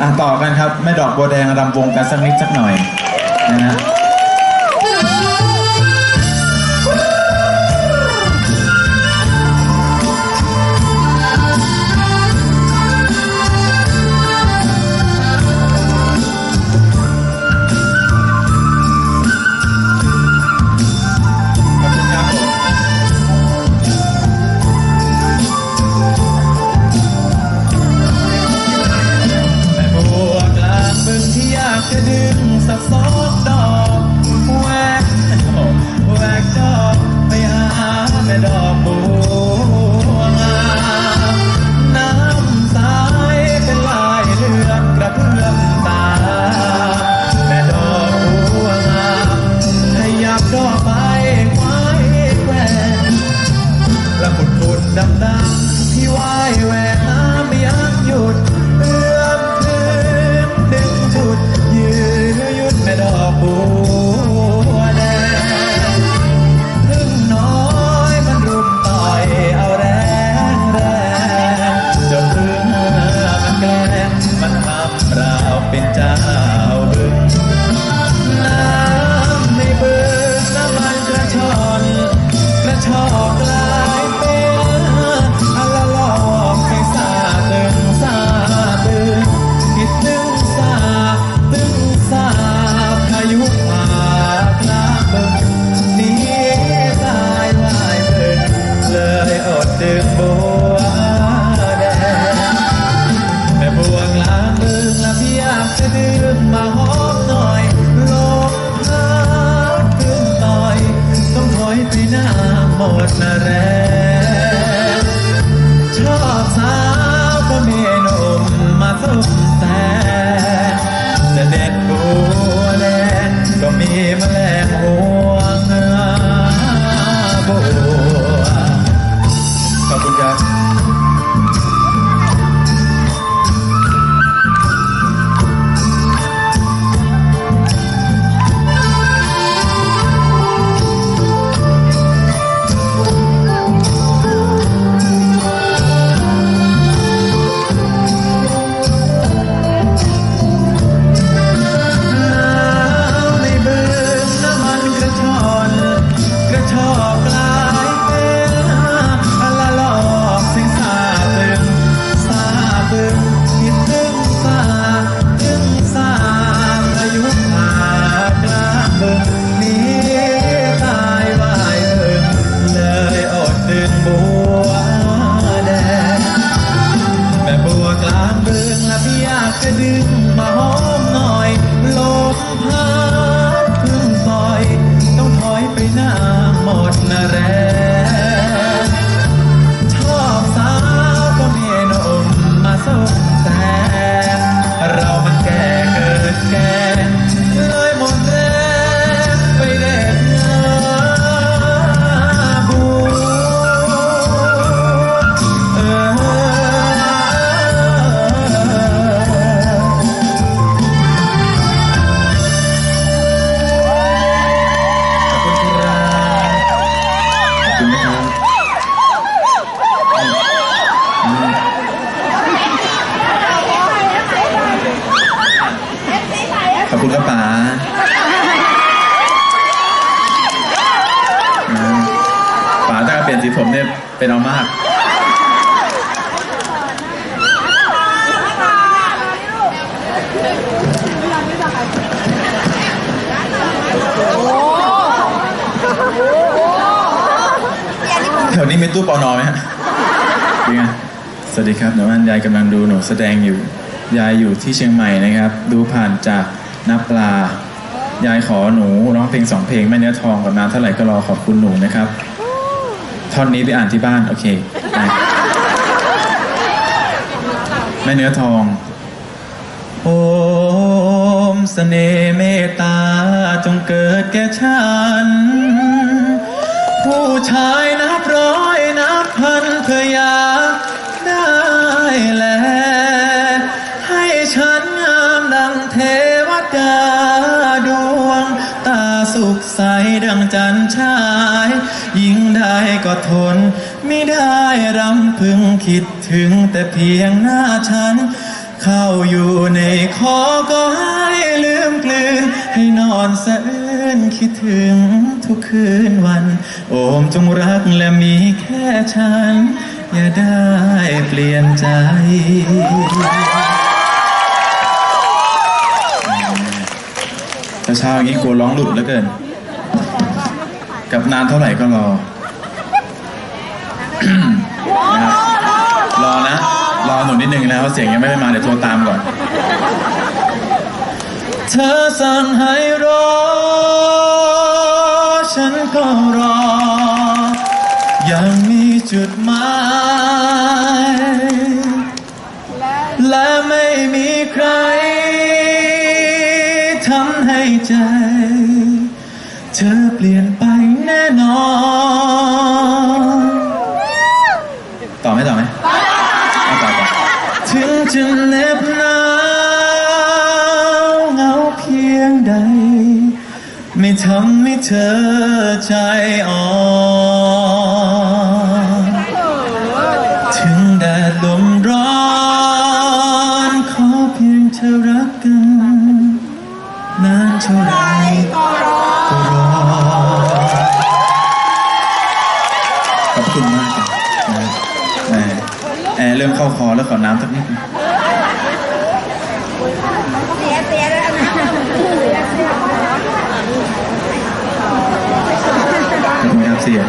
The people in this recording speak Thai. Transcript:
อะต่อกันครับแม่ดอกบัวแดงรำวงกันสักนิดสักหน่อยนะฮะ ดดึงบัวแดงแม่บัวกลางบึงและพี่อยากจะดึงมาหอมหน่อยลมพัดขึ้นต่อย ต้องถอยไปหน้าหมดนะแรงชอบสาวก็มีนมมาส้มแต่จะเด็ดบัวแดงก็มีแมลง พี่อ ขอบคุณครับป๋าป๋าถ้าเปลี่ยนสีผมเนี่ยเป็นเอามากแถวนี้มีตู้ปอนอไหมฮะเป็นไงสวัสดีครับหนูอันยายกำลังดูหนูแสดงอยู่ ยายอยู่ที่เชียงใหม่นะครับ ดูผ่านจาก นับปลายายขอหนูร้องเพลงสองเพลงแม่เนื้อทองกับนาเท่าไหร่ก็รอขอบคุณหนูนะครับ ท่อนนี้ไปอ่านที่บ้าน โอเคได้แม่เนื้อทอง โอมสเสน่ห์เมตตาจงเกิดแก่ฉัน ผู้ชาย งจันทร์ฉาย ยิ่งได้ก็ทน ไม่ได้รำพึงคิดถึงแต่เพียงหน้าฉัน เข้าอยู่ในคอก็ให้ลืมกลืน ให้นอนสะอื้นคิดถึงทุกคืนวัน โอมจงรักและมีแค่ฉัน อย่าได้เปลี่ยนใจเช้าๆอย่างนี้กลัวร้องหลุดเหลือเกิน กับนานเท่าไหร่ก็รอนะครับรอนะ รอหนุนนิดนึงนะเพราะเสียงยังไม่ได้มาเดี๋ยวโทรตามก่อน เธอสั่งให้รอ ฉันก็รอ ยังมีจุดหมาย และไม่มีใครทำให้ใจ เธอเปลี่ยนไปแน่นอน ต่อไหมต่อไหมเอต่อต่อถึงจะเหน็บหนาวเหงาเพียงใด ไม่ทำให้เธอใจอ่อนถึงแดดลมร้อน ขอเพียงเธอรักกัน นานเท่าไรก็ราคอแล้วขอน้ำสักนิดเสียเสียแล้วนะพยายามเสีย